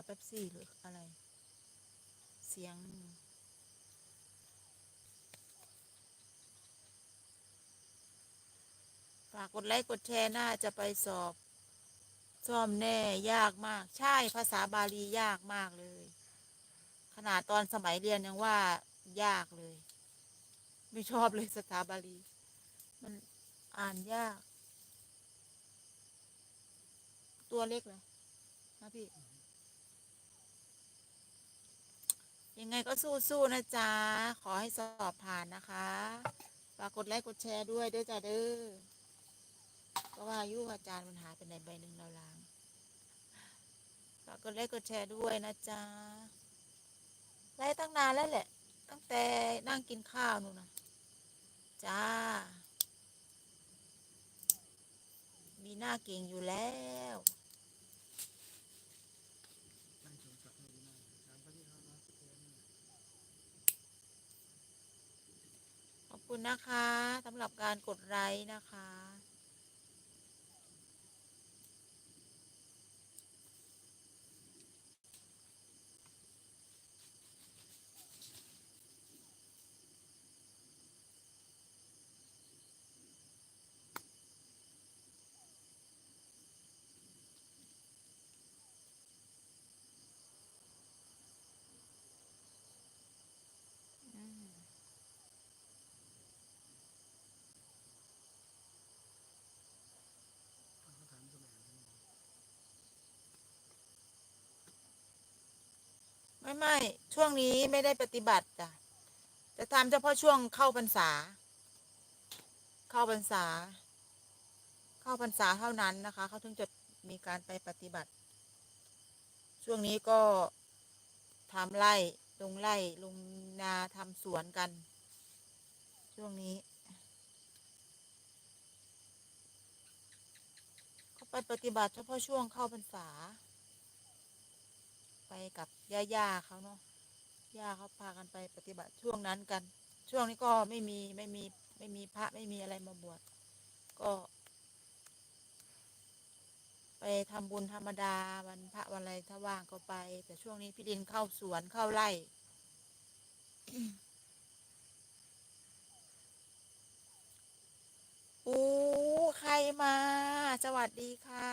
าเป๊ปซี่หรืออะไร เสียงฝากกดไลค์กดแชร์น่าจะไปสอบซ่อมแน่ยากมาก ใช่ภาษาบาลียากมากเลย ขนาดตอนสมัยเรียนยังว่ายากเลย ไม่ชอบเลยภาษาบาลี มันอ่านยาก ตัวเล็กเหรอนะพี่ ยังไงก็สู้ๆนะจ๊ะ ขอให้สอบผ่านนะคะฝากกดไลค์กดแชร์ด้วยเด้อจ้าเด้อก็ว่าอายุอาจารย์มันหายไปไหนใบหนึ่งเราล้างฝากกดไลค์กดแชร์ด้วยนะจ๊ะไล่ตั้งนานแล้วแหละ ตั้งแต่นั่งกินข้าวนู่นนะจ้า มีหน้าเก่งอยู่แล้ว ขอบ คุณนะคะสำหรับการกดไลค์นะคะ อืม ไม่ไม่ช่วงนี้ไม่ได้ปฏิบัติจ้ะจะทำเฉพาะช่วงเข้าพรรษา เข้าพรรษา เข้าพรรษาเท่านั้นนะคะ เขาถึงจะมีการไปปฏิบัติ ช่วงนี้ก็ทำไร่ลงไร่ลงนาทำสวนกัน ช่วงนี้เขาไปปฏิบัติเฉพาะช่วงเข้าพรรษา ไปกับย่าๆเขาเนาะย่าเขาพากันไปปฏิบัติช่วงนั้นกัน ช่วงนี้ก็ไม่มีไม่มีไม่มีพระไม่มีอะไรมาบวชก็ ไปทำบุญธรรมดาวันพระวันอะไรถ้าว่างก็ไป แต่ช่วงนี้พี่ดินเข้าสวนเข้าไร่โอ้ใครมา สวัสดีค่ะ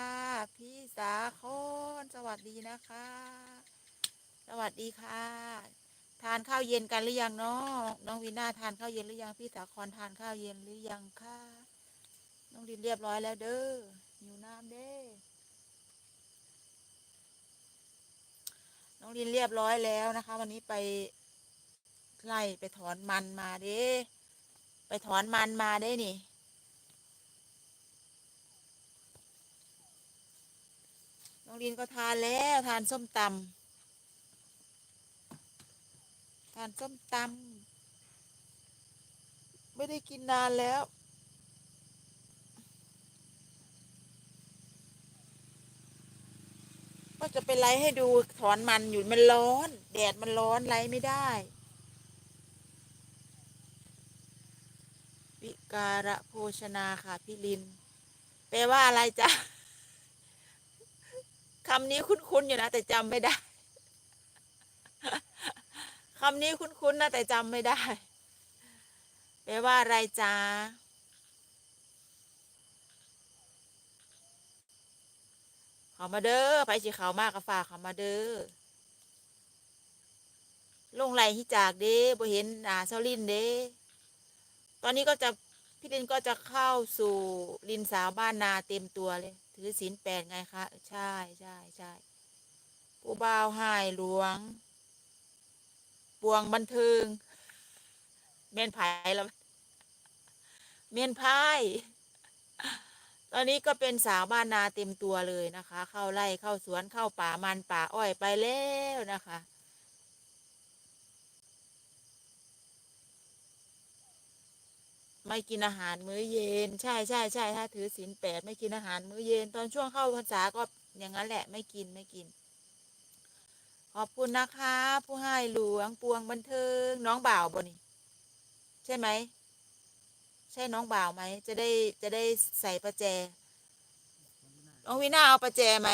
พี่สาคอน สวัสดีนะคะ สวัสดีค่ะ ทานข้าวเย็นกันหรือยังเนาะน้องวีน่าทานข้าวเย็นหรือยังพี่สาคอนทานข้าวเย็นหรือยังค่ะน้องดินเรียบร้อยแล้วเด้อหิวน้ำเด้น้องดินเรียบร้อยแล้วนะคะ วันนี้ไปไล่ไปถอนมันมาเด้ ไปถอนมันมาได้นี่ น้องดินก็ทานแล้วทานส้มตำทานส้มตำไม่ได้กินนานแล้วก็จะไปไลฟ์ให้ดูถอนมันอยู่มันร้อน แดดมันร้อนไลฟ์ไม่ได้วิการะโภชนาค่ะ พี่ลิน แปลว่าอะไรจ๊ะ คำนี้คุ้นๆอยู่นะแต่จำไม่ได้คำนี้คุ้นๆนะแต่จำไม่ได้แปลว่าอะไรจ๊ะเขามาเด้อไปสิเขามากกับฝากเขามาเด้อลงไหลฮิจากเด้บ่เห็นนาเซาลินเด้ตอนนี้ก็จะพี่ลินก็จะเข้าสู่ลินสาวบ้านนาเต็มตัวเลย ถือศีลแปดไงคะ ใช่ใช่ใช่ผู้บ่าวหายหลวง ปวงบันเทิง เมียนไผ่แล้วเมียนพายตอนนี้ก็เป็นสาวบ้านนาเต็มตัวเลยนะคะ เข้าไร่เข้าสวนเข้าป่ามันป่าอ้อยไปแล้วนะคะ ไม่กินอาหารมื้อเย็น ใช่ใช่ใช่ถ้าถือศีลแปดไม่กินอาหารมื้อเย็น ตอนช่วงเข้าพรรษาก็อย่างนั้นแหละ ไม่กินไม่กิน ขอบคุณนะคะ ผู้ให้หลวงปวงบันเทิง น้องบ่าวบนี่ใช่ไหมใช่น้องบ่าวไหมจะได้จะได้ใส่ประแจ น้องวีน่าเอาประแจไหม